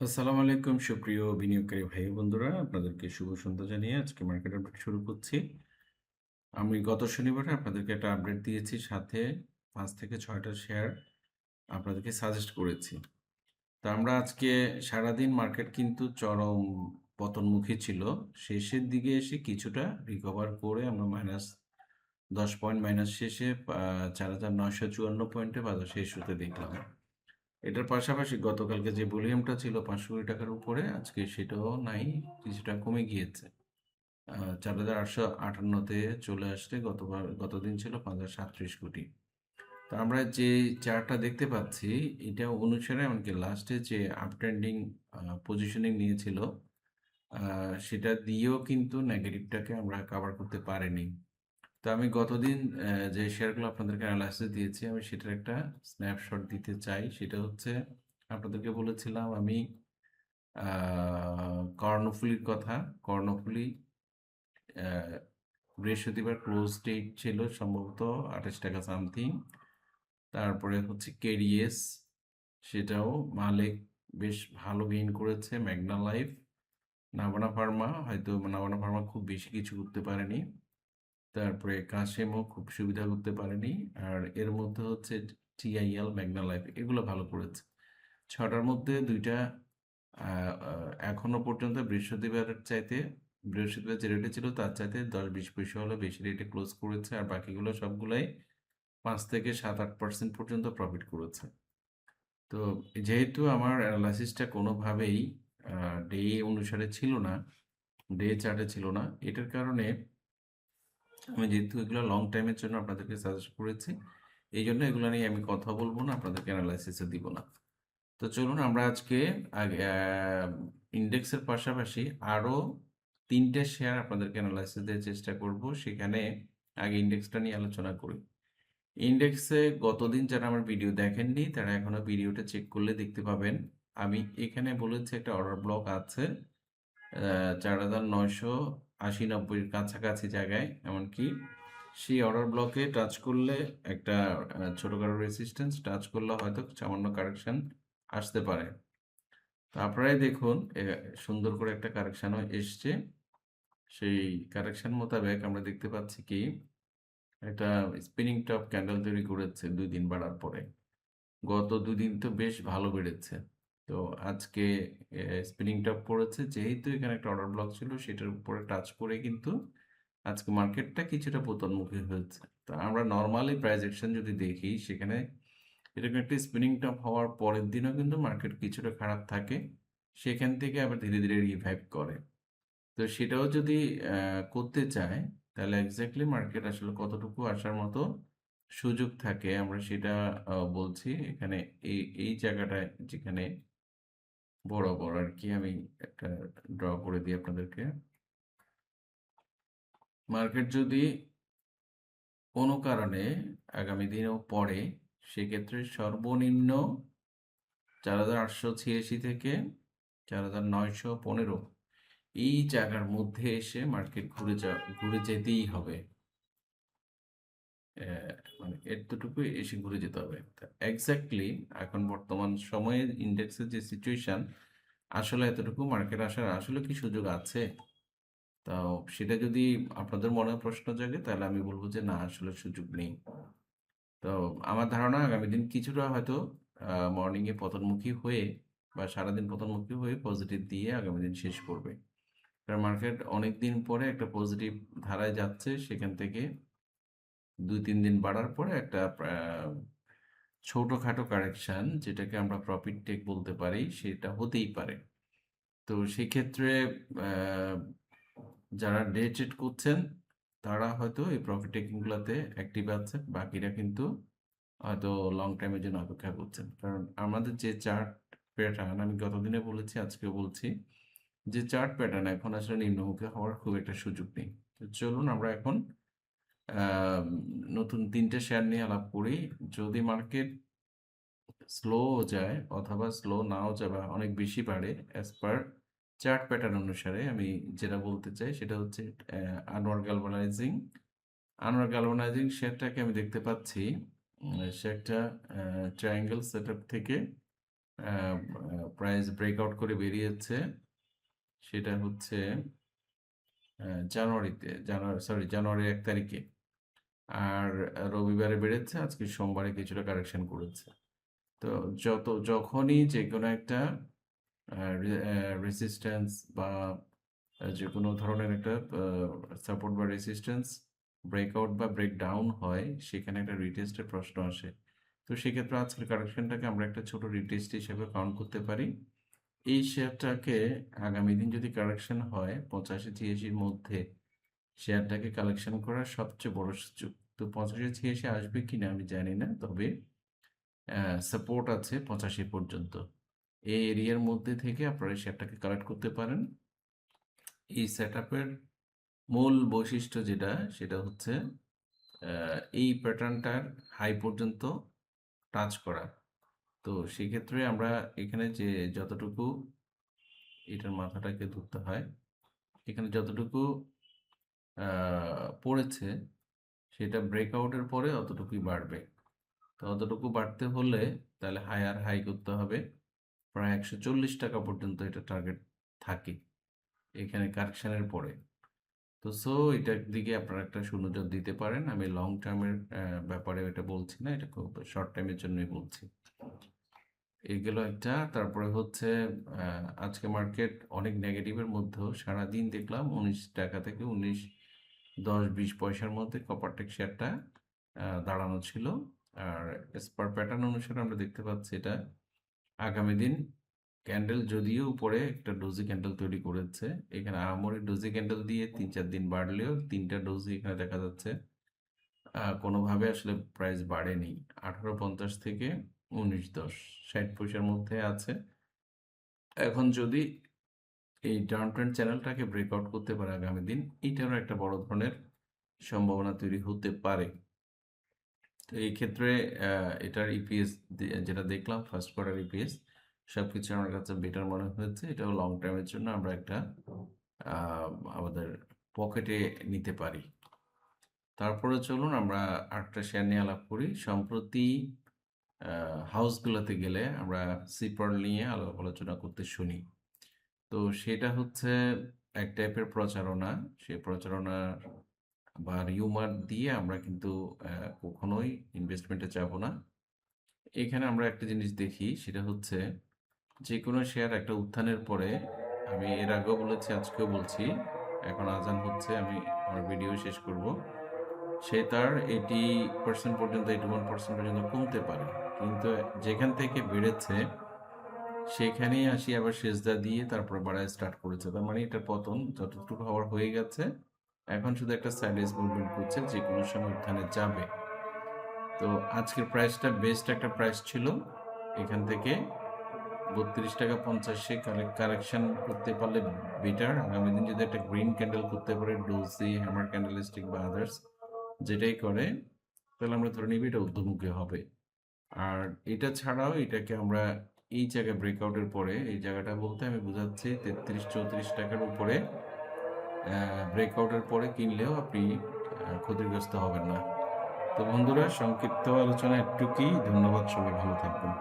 আসসালামু আলাইকুম সুপ্রিয় বিনিয়োগকারী ভাই বন্ধুরা, আপনাদেরকে শুভ সন্ধ্যা জানিয়ে আজকে মার্কেট আপডেট শুরু করছি। আমি গত শনিবারে আপনাদেরকে একটা আপডেট দিয়েছি, সাথে পাঁচ থেকে ছয়টা শেয়ার আপনাদেরকে সাজেস্ট করেছি। তা আমরা আজকে সারাদিন মার্কেট কিন্তু চরম পতনমুখী ছিল। শেষের দিকে এসে কিছুটা রিকভার করে আমরা মাইনাস দশ পয়েন্ট মাইনাস শেষে চার হাজার নয়শো চুয়ান্ন পয়েন্টে বাজার শেষ হতে দেখলাম। এটার পাশাপাশি গতকালকে যে ভলিউমটা ছিল পাঁচশো কোটি টাকার উপরে, আজকে সেটাও নাই, কিছুটা কমে গিয়েছে। চার হাজার আটশো আটান্নতে চলে আসছে, গতবার, গতদিন ছিল পাঁচ হাজার সাতত্রিশ কোটি। তো আমরা যে চার্টটা দেখতে পাচ্ছি, এটা অনুসারে এমনকি লাস্টে যে আপট্রেন্ডিং পজিশনিং নিয়েছিল সেটা দিয়েও কিন্তু নেগেটিভটাকে আমরা কাভার করতে পারিনি। তো আমি গতদিন যে শেয়ারগুলো আপনাদেরকে অ্যানালাইসিস দিয়েছি, আমি সেটার একটা স্ন্যাপশট দিতে চাই। সেটা হচ্ছে, আপনাদেরকে বলেছিলাম আমি কর্ণফুলির কথা। কর্ণফুলি বৃহস্পতিবার ক্লোজ ডেট ছিল সম্ভবত আঠাশ টাকা সামথিং তারপরে হচ্ছে কেডিএস সেটাও মালিক বেশ ভালো গেইন করেছে ম্যাগনা লাইফ নাভানা ফার্মা হয়তো নাভানা ফার্মা খুব বেশি কিছু করতে পারেনি। তারপরে কাশেমও খুব সুবিধা করতে পারেনি। আর এর মধ্যে হচ্ছে টিআইএল ম্যাগনা লাইফ এগুলো ভালো করেছে। ছটার মধ্যে দুইটা এখনও পর্যন্ত বৃহস্পতিবারের চাইতে, বৃহস্পতিবার যে রেটে ছিল তার চাইতে দশ বিশ পয়সা হলে বেশি রেটে ক্লোজ করেছে। আর বাকিগুলো সবগুলাই পাঁচ থেকে সাত আট পার্সেন্ট পর্যন্ত প্রফিট করেছে। তো যেহেতু আমার অ্যানালাইসিসটা কোনোভাবেই ডে অনুসারে ছিল না ডে চার্টে ছিল না, এটার কারণে আমি যেহেতু এগুলো লং টাইমের জন্য আপনাদেরকে সাজেস্ট করেছি, এই জন্য এগুলো নিয়ে আমি কথা বলব না, আপনাদেরকে অ্যানালাইসিসে দিব না। তো চলুন আমরা আজকে, আগে ইন্ডেক্সের পাশাপাশি আরও তিনটে শেয়ার আপনাদেরকে অ্যানালাইসিস দেওয়ার চেষ্টা করব, সেখানে আগে ইন্ডেক্সটা নিয়ে আলোচনা করি। ইন্ডেক্সে গতদিন যারা আমার ভিডিও দেখেননি, তারা এখনও ভিডিওটা চেক করলে দেখতে পাবেন। আমি এখানে বলেছি একটা অর্ডার ব্লক আছে চার হাজার নয়শো আশি নব্বইয়ের কাছাকাছি জায়গায়, এমনকি সেই অর্ডার ব্লকে টাচ করলে একটা ছোটখাটো রেসিস্ট্যান্স টাচ করলে হয়তো সামান্য কারেকশন আসতে পারে। তো আপনারাই দেখুন সুন্দর করে একটা কারেকশানও এসছে। সেই কারেকশন মোতাবেক আমরা দেখতে পাচ্ছি কি, একটা স্পিনিং টপ ক্যান্ডেল তৈরি করেছে দুই দিন বাড়ার পরে। গত দুদিন তো বেশ ভালো বেড়েছে। তো আজকে স্পিনিং টপ পড়েছে। যেহেতু এখানে একটা অর্ডার ব্লক ছিল, সেটার উপরে টাচ করে কিন্তু আজকে মার্কেটটা কিছুটা পতনমুখী হয়েছে। তো আমরা নর্মালি প্রাইস অ্যাকশন যদি দেখি, সেখানে এরকম একটা স্পিনিং টপ হওয়ার পরের দিনও কিন্তু মার্কেট কিছুটা খারাপ থাকে, সেখান থেকে আবার ধীরে ধীরে রিভাইভ করে। তো সেটাও যদি করতে চায়, তাহলে এক্স্যাক্টলি মার্কেট আসলে কতটুকু আসার মতো সুযোগ থাকে, আমরা সেটা বলছি। এখানে এই এই জায়গাটায় যেখানে বড় বড় আর কি আমি একটা ড্র করে দিই আপনাদেরকে। মার্কেট যদি কোনো কারণে আগামী দিনেও পড়ে, সেক্ষেত্রে সর্বনিম্ন চার হাজার আটশো ছিয়াশি থেকে চার হাজার নয়শো পনেরো এই জায়গার মধ্যে এসে মার্কেট ঘুরে যা, ঘুরে যেতেই হবে। মানে এতটুকু এসে ঘুরে যেতে হবে। এক্স্যাক্টলি এখন বর্তমান সময়ে ইন্ডেক্সের যে সিচুয়েশন আসলে এতটুকু মার্কেট আসার আসলে কি সুযোগ আছে? তাও সেটা যদি আপনাদের মনে প্রশ্ন জাগে, তাহলে আমি বলব যে না, আসলে সুযোগ নেই। তো আমার ধারণা আগামী দিন কিছুটা হয়তো মর্নিংয়ে পতনমুখী হয়ে বা সারাদিন পতনমুখী হয়ে পজিটিভ দিয়ে আগামী দিন শেষ করবে। কারণ মার্কেট অনেক দিন পরে একটা পজিটিভ ধারায় যাচ্ছে, সেখান থেকে দুই তিন দিন বাড়ার পরে একটা ছোটখাটো কারেকশন যেটাকে আমরা প্রফিট টেক বলতে পারি, সেটা হতেই পারে। তো সেক্ষেত্রে যারা ডে ট্রেড করছেন, তারা হয়তো এই প্রফিট টেকিংগুলোতে অ্যাক্টিভ আছে বাকিরা কিন্তু হয়তো লং টাইমের জন্য অপেক্ষা করছেন। কারণ আমাদের যে চার্ট প্যাটার্ন, আমি গতদিনে বলেছি আজকে বলছি, যে চার্ট প্যাটার্ন এখন আসলে নিম্নমুখী হওয়ার খুব একটা সুযোগ নেই। চলুন আমরা এখন নতুন তিনটে শেয়ার নিয়ে আলাপ করি। যদি মার্কেট স্লো যায় অথবা স্লো নাও যায় বা অনেক বেশি বাড়ে অ্যাজ পার চার্ট প্যাটার্ন অনুসারে আমি যেটা বলতে চাই সেটা হচ্ছে আনোয়ার গ্যালভানাইজিং আনোয়ার গ্যালভানাইজিং শেয়ারটাকে আমি দেখতে পাচ্ছি সে একটা ট্রায়াঙ্গেল সেট থেকে প্রাইস ব্রেকআউট করে বেরিয়েছে। সেটা হচ্ছে জানুয়ারিতে, জানুয়ারি সরি জানুয়ারি এক তারিখে। আর রবিবারে বেড়েছে আজকে সোমবারে কিছুটা কারেকশন করেছে। তো যত, যখনই যে কোনো একটা রেসিস্ট্যান্স বা যে কোনো ধরনের একটা সাপোর্ট বা রেসিস্ট্যান্স ব্রেকআউট বা ব্রেক ডাউন হয়, সেখানে একটা রিটেস্টের প্রশ্ন আসে। তো সেক্ষেত্রে আজকের কারেকশনটাকে আমরা একটা ছোট রিটেস্ট হিসেবে কাউন্ট করতে পারি। এই শেয়ারটাকে আগামী দিন যদি কারেকশন হয়, পঁচাশি, ছিয়াশির মধ্যে শেয়ারটাকে কালেকশন করার সবচেয়ে বড় সুযোগ। তো পঁচাশি ছিয়াশি আসবে কি না আমি জানি না, তবে সাপোর্ট আছে পঁচাশি পর্যন্ত। এই এরিয়ার মধ্যে থেকে আপনারা শেয়ারটাকে কালেক্ট করতে পারেন। এই সেট মূল বৈশিষ্ট্য যেটা, সেটা হচ্ছে এই প্যাটার্নটার হাই পর্যন্ত টাচ করা। তো সেক্ষেত্রে আমরা এখানে যে যতটুকু, এটার মাথাটাকে ধরতে হয়, এখানে যতটুকু পড়েছে, সেটা ব্রেকআউটের পরে অতটুকুই বাড়বে। তো অতটুকু বাড়তে হলে তাহলে হাই আর হাই করতে হবে। প্রায় একশো চল্লিশ টাকা পর্যন্ত এটা টার্গেট থাকে এখানে কারেকশানের পরে। তো সো এটার দিকে আপনারা একটা সুনজর দিতে পারেন। আমি লং টার্মের ব্যাপারে এটা বলছি না, এটা খুব শর্ট টাইমের জন্যই বলছি। এগুলো একটা, তারপরে হচ্ছে আজকে মার্কেট অনেক নেগেটিভের মধ্যেও সারাদিন দেখলাম উনিশ টাকা থেকে উনিশ দশ বিশ পয়সার মধ্যে কপারটেক শেয়ারটা দাঁড়ানো ছিল। আর পার প্যাটার্ন অনুসারে আমরা দেখতে পাচ্ছি এটা। আগামী দিন ক্যান্ডেল যদিও উপরে একটা ডোজি ক্যান্ডেল তৈরি করেছে, এখানে আহামরি ডোজি ক্যান্ডেল দিয়ে তিন চার দিন বাড়লেও তিনটা ডোজি এখানে দেখা যাচ্ছে। কোনোভাবে আসলে প্রাইস বাড়েনি। আঠারো পঞ্চাশ থেকে উনিশ দশ ষাট পয়সার মধ্যে আছে। এখন যদি এই ডাউন ট্রেন্ড চ্যানেলটাকে ব্রেকআউট করতে পারে আগামী দিন। এইটারও একটা বড় ধরনের সম্ভাবনা তৈরি হতে পারে। তো এই ক্ষেত্রে এটার ইপিএস যেটা দেখলাম ফার্স্ট কোয়ার্টার ইপিএস সব কিছু আমার কাছে বেটার মনে হয়েছে। এটাও লং টাইমের জন্য আমরা একটা আমাদের পকেটে নিতে পারি। তারপরে চলুন আমরা আরেকটা শেয়ার নিয়ে আলাপ করি। সম্প্রতি হাউসগুলোতে গেলে আমরা সিপার নিয়ে আলাপ আলোচনা করতে শুনি। তো সেটা হচ্ছে এক টাইপের প্রচারণা। সেই প্রচারণা বা রিউমার দিয়ে আমরা কিন্তু কখনোই ইনভেস্টমেন্টে যাব না। এখানে আমরা একটা জিনিস দেখি, সেটা হচ্ছে যে কোনো শেয়ার একটা উত্থানের পরে, আমি এর আগেও বলেছি, আজকেও বলছি, এখন আজান হচ্ছে, আমি আমার ভিডিও শেষ করব। সে তার এইটি পার্সেন্ট পর্যন্ত এইটি ওয়ান পার্সেন্ট পর্যন্ত কমতে পারে। কিন্তু যেখান থেকে বেড়েছে সেখানেই আসি, আবার সেজদা দিয়ে তারপর বাড়ায় স্টার্ট করেছে। তার মানে এটার পতন যতটুকু হওয়ার হয়ে গেছে, এখন শুধু একটা সাইডেজ মুভমেন্ট করছে, যে কোনো সময় উত্থানে যাবে। তো আজকের প্রাইসটা বেস্ট একটা প্রাইস ছিল। এখান থেকে বত্রিশ টাকা পঞ্চাশে কালেকশন করতে পারলে বেটার আগামী দিন যদি একটা গ্রিন ক্যান্ডেল করতে পারে ডোজি হ্যামার ক্যান্ডেলস্টিক বা আদার্স যেটাই করে, তাহলে আমরা ধরে নিবি এটা ঊর্ধ্বমুখী হবে। আর এটা ছাড়াও এটাকে আমরা এই জায়গায় ব্রেকআউটের পরে, এই জায়গাটা বলতে আমি বোঝাচ্ছি তেত্রিশ, চৌত্রিশ টাকার উপরে ব্রেকআউটের পরে কিনলেও আপনি ক্ষতিগ্রস্ত হবেন না। তো বন্ধুরা, সংক্ষিপ্ত আলোচনা একটু কি? ধন্যবাদ, সবাই ভালো থাকবেন।